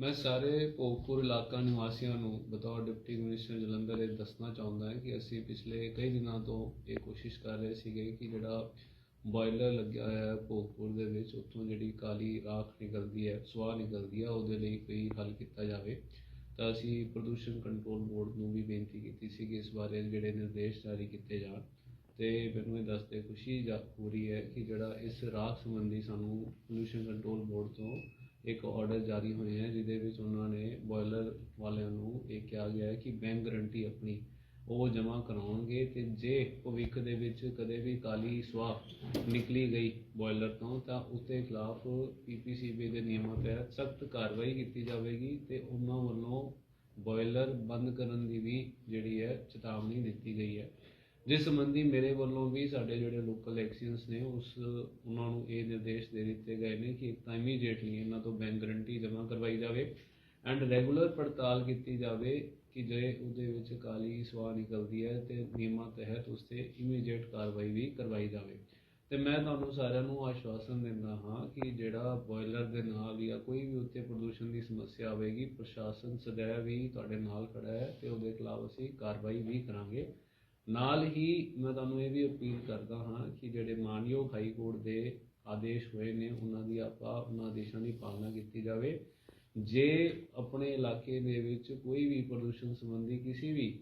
ਮੈਂ ਸਾਰੇ ਭੋਗਪੁਰ ਇਲਾਕਾ ਨਿਵਾਸੀਆਂ ਨੂੰ ਬਤੌਰ ਡਿਪਟੀ ਕਮਿਸ਼ਨਰ ਜਲੰਧਰ ਇਹ ਦੱਸਣਾ ਚਾਹੁੰਦਾ ਹਾਂ ਕਿ ਅਸੀਂ ਪਿਛਲੇ ਕਈ ਦਿਨਾਂ ਤੋਂ ਇਹ ਕੋਸ਼ਿਸ਼ ਕਰ ਰਹੇ ਸੀਗੇ ਕਿ ਜਿਹੜਾ ਬੋਇਲਰ ਲੱਗਿਆ ਹੋਇਆ ਹੈ ਭੋਗਪੁਰ ਦੇ ਵਿੱਚ, ਉੱਥੋਂ ਜਿਹੜੀ ਕਾਲੀ ਰਾਖ ਨਿਕਲਦੀ ਹੈ ਸਵਾਹ ਨਿਕਲਦੀ ਹੈ, ਉਹਦੇ ਲਈ ਕੋਈ ਹੱਲ ਕੀਤਾ ਜਾਵੇ। ਤਾਂ ਅਸੀਂ ਪ੍ਰਦੂਸ਼ਣ ਕੰਟਰੋਲ ਬੋਰਡ ਨੂੰ ਵੀ ਬੇਨਤੀ ਕੀਤੀ ਸੀ ਕਿ ਇਸ ਬਾਰੇ ਜਿਹੜੇ ਨਿਰਦੇਸ਼ ਜਾਰੀ ਕੀਤੇ ਜਾਣ। ਤੇ ਮੈਨੂੰ ਇਹ ਦੱਸਦੇ ਖੁਸ਼ੀ ਜਾ ਹੋ ਰਹੀ ਹੈ ਕਿ ਜਿਹੜਾ ਇਸ ਰਾਖ ਸੰਬੰਧੀ ਸਾਨੂੰ ਪੋਲੂਸ਼ਨ ਕੰਟਰੋਲ ਬੋਰਡ ਤੋਂ ਇੱਕ ਆਰਡਰ ਜਾਰੀ ਹੋਏ ਹੈ, ਜਿਹਦੇ ਵਿੱਚ ਉਹਨਾਂ ਨੇ ਬੋਇਲਰ ਵਾਲਿਆਂ ਨੂੰ ਇਹ ਕਿਹਾ ਗਿਆ ਹੈ ਕਿ ਬੈਂਕ ਗਰੰਟੀ ਆਪਣੀ ਉਹ ਜਮ੍ਹਾਂ ਕਰਾਉਣਗੇ ਤੇ ਜੇ ਭਵਿੱਖ ਦੇ ਵਿੱਚ ਕਦੇ ਵੀ ਕਾਲੀ ਸਵਾਹ ਨਿਕਲੀ ਗਈ ਬੋਇਲਰ ਤੋਂ, ਤਾਂ ਉਸਦੇ ਖਿਲਾਫ ਪੀਪੀਸੀਬੀ ਦੇ ਨਿਯਮਾਂ ਤਹਿਤ ਸਖਤ ਕਾਰਵਾਈ ਕੀਤੀ ਜਾਵੇਗੀ ਤੇ ਉਹਨਾਂ ਵੱਲੋਂ ਬੋਇਲਰ ਬੰਦ ਕਰਨ ਦੀ ਵੀ ਜਿਹੜੀ ਹੈ ਚੇਤਾਵਨੀ ਦਿੱਤੀ ਗਈ ਹੈ। ਜਿਸ ਸੰਬੰਧੀ ਮੇਰੇ ਵੱਲੋਂ ਵੀ ਸਾਡੇ ਜਿਹੜੇ ਲੋਕਲ ਐਕਸ਼ਨਸ ਨੇ, ਉਸ ਉਹਨਾਂ ਨੂੰ ਇਹ ਨਿਰਦੇਸ਼ ਦੇ ਦਿੱਤੇ ਗਏ ਨੇ ਕਿ ਇੱਕ ਤਾਂ ਇਮੀਡੀਏਟਲੀ ਇਹਨਾਂ ਤੋਂ ਬੈਂਕ ਗਰੰਟੀ ਜਮ੍ਹਾਂ ਕਰਵਾਈ ਜਾਵੇ ਐਂਡ ਰੈਗੂਲਰ ਪੜਤਾਲ ਕੀਤੀ ਜਾਵੇ ਕਿ ਜੇ ਉਹਦੇ ਵਿੱਚ ਕਾਲੀ ਸਵਾਹ ਨਿਕਲਦੀ ਹੈ ਤੇ ਨਿਯਮਾਂ ਤਹਿਤ ਉਸ ਤੇ ਇਮੀਡੀਏਟ ਕਾਰਵਾਈ ਵੀ ਕਰਵਾਈ ਜਾਵੇ। ਤੇ ਮੈਂ ਤੁਹਾਨੂੰ ਸਾਰਿਆਂ ਨੂੰ ਆਸ਼ਵਾਸਨ ਦਿੰਦਾ ਹਾਂ ਕਿ ਜਿਹੜਾ ਬੋਇਲਰ ਦੇ ਨਾਲ ਜਾਂ ਕੋਈ ਵੀ ਉੱਤੇ ਪ੍ਰਦੂਸ਼ਣ ਦੀ ਸਮੱਸਿਆ ਆਵੇਗੀ, ਪ੍ਰਸ਼ਾਸਨ ਸदैव ਵੀ ਤੁਹਾਡੇ ਨਾਲ ਖੜਾ ਹੈ ਤੇ ਉਹਦੇ ਖਿਲਾਫ ਅਸੀਂ ਕਾਰਵਾਈ ਵੀ ਕਰਾਂਗੇ। ਨਾਲ ਹੀ ਮੈਂ ਤੁਹਾਨੂੰ ਇਹ ਵੀ ਅਪੀਲ ਕਰਦਾ ਹਾਂ ਕਿ ਜਿਹੜੇ ਮਾਨਯੋਗ ਹਾਈ ਕੋਰਟ ਦੇ ਆਦੇਸ਼ ਹੋਏ ਨੇ, ਉਹਨਾਂ ਦੀ ਆਪਾਂ ਉਹਨਾਂ ਆਦੇਸ਼ਾਂ ਦੀ ਪਾਲਣਾ ਕੀਤੀ ਜਾਵੇ। ਜੇ ਆਪਣੇ ਇਲਾਕੇ ਦੇ ਵਿੱਚ ਕੋਈ ਵੀ ਪ੍ਰਦੂਸ਼ਣ ਸੰਬੰਧੀ ਕਿਸੇ ਵੀ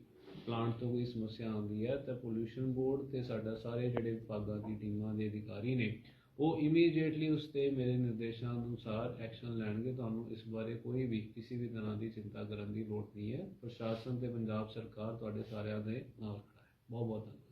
ਪਲਾਂਟ ਤੋਂ ਕੋਈ ਸਮੱਸਿਆ ਆਉਂਦੀ ਹੈ, ਤਾਂ ਪੋਲੂਸ਼ਨ ਬੋਰਡ ਤੇ ਸਾਡਾ ਸਾਰੇ ਜਿਹੜੇ ਵਿਭਾਗਾਂ ਦੀ ਟੀਮਾਂ ਦੇ ਅਧਿਕਾਰੀ ਨੇ, ਉਹ ਇਮੀਡੀਏਟਲੀ ਉਸ ਤੇ ਮੇਰੇ ਨਿਰਦੇਸ਼ਾਂ ਅਨੁਸਾਰ ਐਕਸ਼ਨ ਲੈਣਗੇ। ਤੁਹਾਨੂੰ ਇਸ ਬਾਰੇ ਕੋਈ ਵੀ ਕਿਸੇ ਵੀ ਤਰ੍ਹਾਂ ਦੀ ਚਿੰਤਾ ਕਰਨ ਦੀ ਲੋੜ ਨਹੀਂ ਹੈ। ਪ੍ਰਸ਼ਾਸਨ ਤੇ ਪੰਜਾਬ ਸਰਕਾਰ ਤੁਹਾਡੇ ਸਾਰਿਆਂ ਦੇ ਨਾਲ ਖੜਾ ਹੈ ਬਹੁਤ ਬਹੁਤ ਧੰਨਵਾਦ